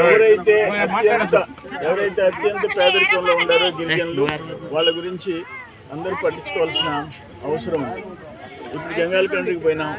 ఎవరైతే అత్యంత ఎవరైతే అత్యంత పేదరికంలో ఉన్నారో గిరిజనులు వాళ్ళ గురించి అందరూ పట్టించుకోవాల్సిన అవసరం ఉంది. ఇప్పుడు జంగాల కంట్రీకి పోయినాం.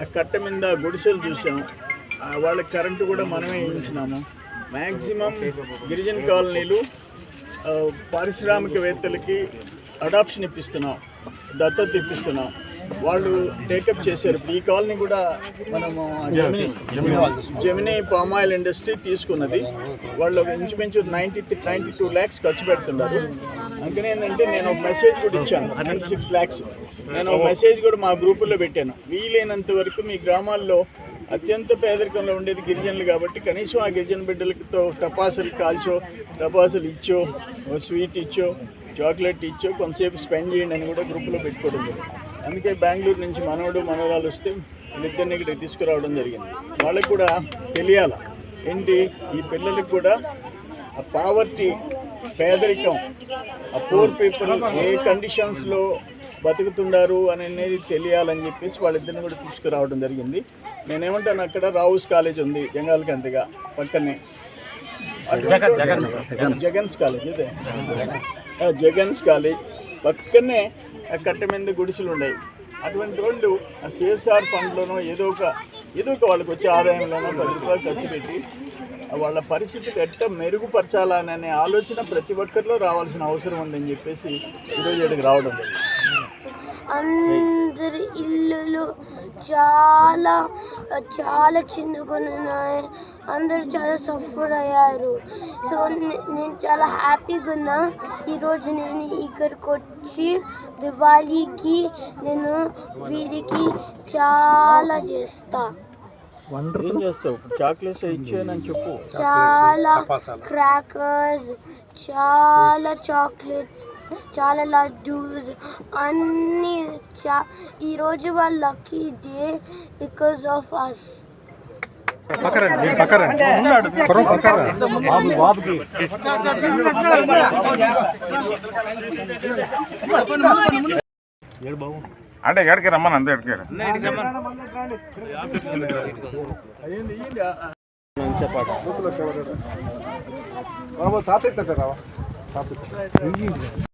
ఆ కట్ట మీద గుడిసెలు చూసాం. వాళ్ళకి కరెంటు కూడా మనమే ఇచ్చినాము మ్యాక్సిమం గిరిజన కాలనీలు పారిశ్రామికవేత్తలకి అడాప్షన్ ఇప్పిస్తున్నాం దత్తత ఇప్పిస్తున్నాం. వాళ్ళు టేకప్ చేశారు. ఇప్పుడు ఈ కాలనీ కూడా మనము జమినీ పామ్ ఆయిల్ ఇండస్ట్రీ తీసుకున్నది. వాళ్ళు ఇంచుమించు నైంటీ నైంటీ టూ ల్యాక్స్ ఖర్చు పెడుతున్నారు. అందుకని ఏంటంటే నేను ఒక మెసేజ్ కూడా ఇచ్చాను. నైంటీ సిక్స్ ల్యాక్స్ నేను ఒక మెసేజ్ కూడా మా గ్రూపుల్లో పెట్టాను. వీలైనంత వరకు మీ గ్రామాల్లో అత్యంత పేదరికంలో ఉండేది గిరిజనులు కాబట్టి కనీసం ఆ గిరిజన బిడ్డలతో టపాసులు కాల్చో టపాసులు ఇచ్చో స్వీట్ ఇచ్చో చాక్లెట్ ఇచ్చో కొంతసేపు స్పెండ్ చేయండి అని కూడా గ్రూప్లో పెట్టుకోవడం జరిగింది. అందుకే బెంగళూరు నుంచి మనవడు మనవరాలు వస్తే వీళ్ళిద్దరిని ఇక్కడ తీసుకురావడం జరిగింది. వాళ్ళకి కూడా తెలియాల. ఏంటి? ఈ పిల్లలకి కూడా ఆ పావర్టీ పేదరికం ఆ పూర్ పీపుల్ ఏ కండిషన్స్లో బతుకుతున్నారు అని అనేది తెలియాలని చెప్పేసి వాళ్ళిద్దరిని కూడా తీసుకురావడం జరిగింది. నేనేమంటాను? అక్కడ రావుస్ కాలేజ్ ఉంది జంగాల కంటిగా పక్కనే. జగన్స్ కాలేజ్ ఇదే. ఆ, జగన్స్ కాలేజ్. పక్కనే ఆ కట్ట మీద గుడిసెలు ఉన్నాయి. అటువంటి వాళ్ళు ఆ సిఎస్ఆర్ ఫండ్లోనో ఏదో ఒక ఏదో ఒక వాళ్ళకి వచ్చే ఆదాయంలోనో పది రూపాయలు ఖర్చు పెట్టి వాళ్ళ పరిస్థితి ఎట్ట మెరుగుపరచాలనే ఆలోచన ప్రతి ఒక్కరిలో రావాల్సిన అవసరం ఉందని చెప్పేసి ఈరోజు ఇక్కడికి రావడం అందరి ఇల్లులు చాలా చాలా చిన్నగా ఉన్నాయి. అందరూ చాలా సఫర్ అయ్యారు. సో నేను చాలా హ్యాపీగా ఉన్నా. ఈరోజు నేను ఇక్కడికి వచ్చి దివాళీకి నేను వీరికి చాలా చేస్తా. చాక్లెట్స్ ఇచ్చానని చెప్పు. చాలా క్రాకర్స్ చాలా చాక్లెట్స్ చాలా లడ్డూస్ అన్నీ చా ఈరోజు వాళ్ళ lucky day because of us పక్కరండి పక్కరండి. పొరం పక్కరా బాబు బాబుకి. అంటే ఎక్కడికి రమ్మని అంతే ఎక్కడికి రావా? తాతయ్య.